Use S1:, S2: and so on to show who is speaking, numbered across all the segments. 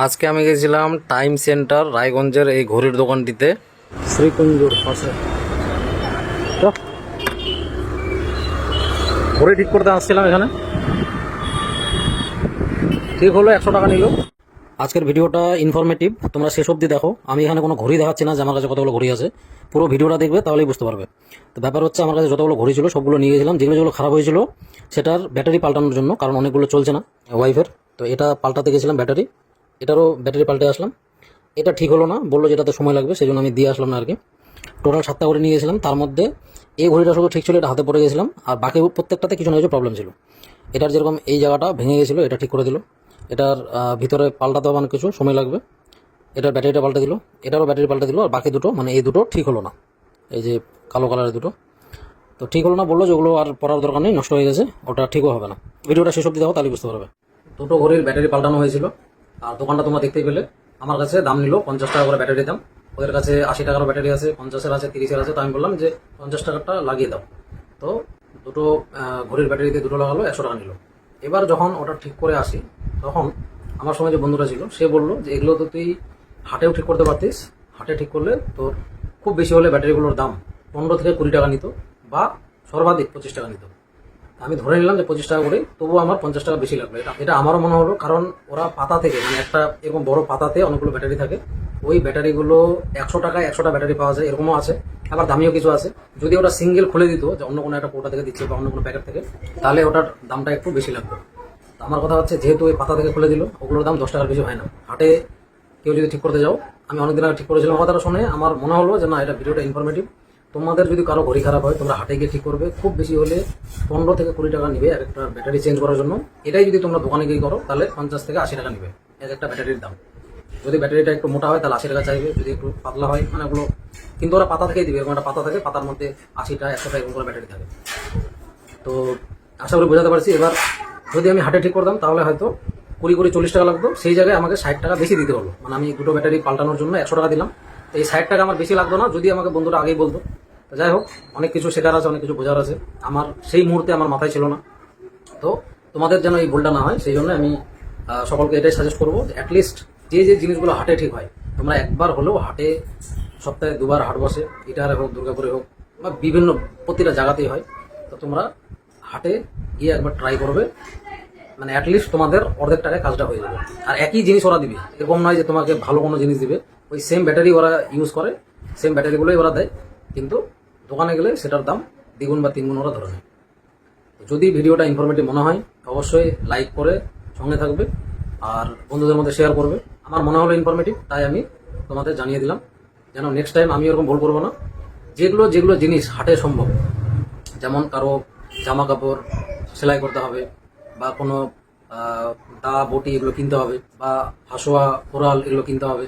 S1: আজকে আমি গেছিলাম টাইম সেন্টার রায়গঞ্জের এই ঘড়ির দোকানটিতে। শ্রীকুঞ্জুর পাশে। ঘড়ি ঠিক করতে আসছিলাম এখানে। ঠিক হলো একশো টাকা নিল। আজকের ভিডিওটা ইনফরমেটিভ তোমরা শেষ অবধি দেখো। আমি এখানে কোনো ঘড়ি দেখাচ্ছি না যে আমার কাছে কতগুলো ঘড়ি আছে। পুরো ভিডিওটা দেখবে তাহলেই বুঝতে পারবে। তো ব্যাপার হচ্ছে আমার কাছে যতগুলো ঘড়ি ছিল সবগুলো নিয়ে গেছিলাম। যেগুলো যেগুলো খারাপ হয়েছিল সেটার ব্যাটারি পাল্টানোর জন্য কারণ অনেকগুলো চলছে না ওয়াইফের। তো এটা পাল্টাতে গেছিলাম ব্যাটারি। এটারও ব্যাটারি পাল্টে আসলাম। এটা ঠিক হলো না, বলল যেটাতে সময় লাগবে সেই জন্য আমি দিয়ে আসলাম না আর কি। টোটাল সাতটা ঘড়ি নিয়ে গেছিলাম, তার মধ্যে এই ঘড়িটা শুধু ঠিক ছিল, এটা হাতে পড়ে গেছিলাম, আর বাকি প্রত্যেকটাতে কিছু না কিছু প্রবলেম ছিল। এটার যেরকম এই জায়গাটা ভেঙে গেছিল, এটা ঠিক করে দিল। এটার ভিতরে পাল্টাতে হবে কিছু সময় লাগবে। এটার ব্যাটারিটা পাল্টে দিল, এটারও ব্যাটারি পাল্টে দিল, আর বাকি দুটো মানে এই দুটো ঠিক হলো না। এই যে কালো কালারের দুটো। তো ঠিক হলো না, বলল যে ওগুলো আর পড়ার দরকার নেই, নষ্ট হয়ে গেছে, ওটা ঠিকও হবে না। ভিডিওটা শেষ অব্দি দেখো তাহলে বুঝতে পারবে। দুটো ঘড়ির ব্যাটারি পাল্টানো হয়েছিল। আর দোকানটা তোমরা দেখতেই পেলে। আমার কাছে দাম নিল পঞ্চাশ টাকা করে ব্যাটারি দাম। ওদের কাছে আশি টাকার ব্যাটারি আছে, পঞ্চাশের আছে, তিরিশের আছে। তো আমি বললাম যে, পঞ্চাশ টাকাটা লাগিয়ে দাও। তো দুটো ঘড়ির ব্যাটারিতে দুটো লাগালো, একশো টাকা নিল। এবার যখন ওটা ঠিক করে আসি, তখন আমার সঙ্গে যে বন্ধুরা ছিল, সে বলল যে, এগুলো তো তুই হাটেও ঠিক করতে পারতিস। হাটে ঠিক করলে তোর খুব বেশি হলে ব্যাটারিগুলোর দাম পনেরো থেকে কুড়ি টাকা নিত বা সর্বাধিক পঁচিশ টাকা নিত। আমি ধরে নিলাম যে পঁচিশ টাকা করে তবুও আমার পঞ্চাশ টাকা বেশি লাগবে। এটা এটা আমারও মনে হলো, কারণ ওরা পাতা থেকে মানে একটা এরকম বড় পাতাতে অনেকগুলো ব্যাটারি থাকে। ওই ব্যাটারিগুলো একশো টাকায় একশোটা ব্যাটারি পাওয়া যায়, এরকমও আছে। আবার দামিও কিছু আছে। যদি ওটা সিঙ্গেল খুলে দিত, যে অন্য কোনো একটা কোটা থেকে দিচ্ছে বা অন্য কোনো প্যাকেট থেকে, তাহলে ওটার দামটা একটু বেশি লাগবে আমার কথা হচ্ছে, যেহেতু ওই পাতা থেকে খুলে দিল, ওগুলোর দাম দশ টাকার বেশি হয় না। হাটে কেউ যদি ঠিক করতে যাও, আমি অনেকদিন আগে ঠিক করেছিলাম, কথাটা শুনে আমার মনে হলো যে না, এটা ভিডিওটা ইনফরমেটিভ তোমাদের যদি কারও ঘড়ি খারাপ হয়, তোমরা হাটে গিয়ে ঠিক করবে। খুব বেশি হলে পনেরো থেকে কুড়ি টাকা নিবে এক একটা ব্যাটারি চেঞ্জ করার জন্য। এটাই যদি তোমরা দোকানে গিয়ে করো, তাহলে পঞ্চাশ থেকে আশি টাকা নিবে এক একটা ব্যাটারির দাম। যদি ব্যাটারিটা একটু মোটা হয়, তাহলে আশি টাকা চাইবে। যদি একটু পাতলা হয় মানে ওগুলো কিন্তু ওরা পাতা থেকেই দিবে, এরকম একটা পাতা থাকে, পাতার মধ্যে আশিটা একশোটা এরকম করে ব্যাটারি থাকে। তো আশা করি বোঝাতে পারছি। এবার যদি আমি হাটে ঠিক করতাম, তাহলে হয়তো কুড়ি কুড়ি চল্লিশ টাকা লাগতো। সেই জায়গায় আমাকে ষাট টাকা বেশি দিতে হলো। মানে আমি দুটো ব্যাটারি পাল্টানোর জন্য একশো টাকা দিলাম। এই ষাট টাকা আমার বেশি লাগতো না, যদি আমাকে বন্ধুরা আগেই বলতো। তো যাই হোক, অনেক কিছু শেখার আছে, অনেক কিছু বোঝার আছে। আমার সেই মুহূর্তে আমার মাথায় ছিল না। তো তোমাদের যেন এই ভুলটা না হয়, সেই জন্য আমি সকলকে এটাই সাজেস্ট করব অ্যাটলিস্ট যে যে জিনিসগুলো হাটে ঠিক হয়, তোমরা একবার হলেও হাটে সপ্তাহে দুবার হাট বসে, ইটারে হোক, দুর্গাপুরে হোক, বা বিভিন্ন প্রতিটা জায়গাতেই হয়, তো তোমরা হাটে গিয়ে একবার ট্রাই করবে। মানে অ্যাটলিস্ট তোমাদের অর্ধেক টাকায় কাজটা হয়ে যাবে। আর একই জিনিস ওরা দিবে। এরকম নয় যে তোমাকে ভালো কোনো জিনিস দিবে। ওই সেম ব্যাটারি ওরা ইউজ করে সেম ব্যাটারিগুলোই ওরা দেয়। কিন্তু দোকানে গেলে সেটার দাম দ্বিগুণ বা তিনগুণ ওরা ধরে নেয়। যদি ভিডিওটা ইনফরমেটিভ মনে হয়, অবশ্যই লাইক করে সঙ্গে থাকবে আর বন্ধুদের মধ্যে শেয়ার করবে। আমার মনে হলো ইনফরমেটিভ তাই আমি তোমাদের জানিয়ে দিলাম। যেন নেক্সট টাইম আমি ওরকম ভুল করব না। যেগুলো যেগুলো জিনিস হাটে সম্ভব, যেমন কারও জামা কাপড় সেলাই করতে হবে বা কোনো দা, বটি এগুলো কিনতে হবে বা হাসোয়া, কোরাল এগুলো কিনতে হবে।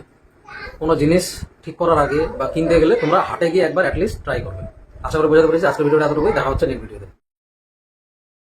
S1: কোনো জিনিস ঠিক করার আগে বা কিনতে গেলে তোমরা হাটে গিয়ে একবার অ্যাটলিস্ট ট্রাই করবে। আশা করি বোঝাতে পেরেছি। আজকের ভিডিওটা এতটুকুই। দেখা হচ্ছে নেক্সট ভিডিওতে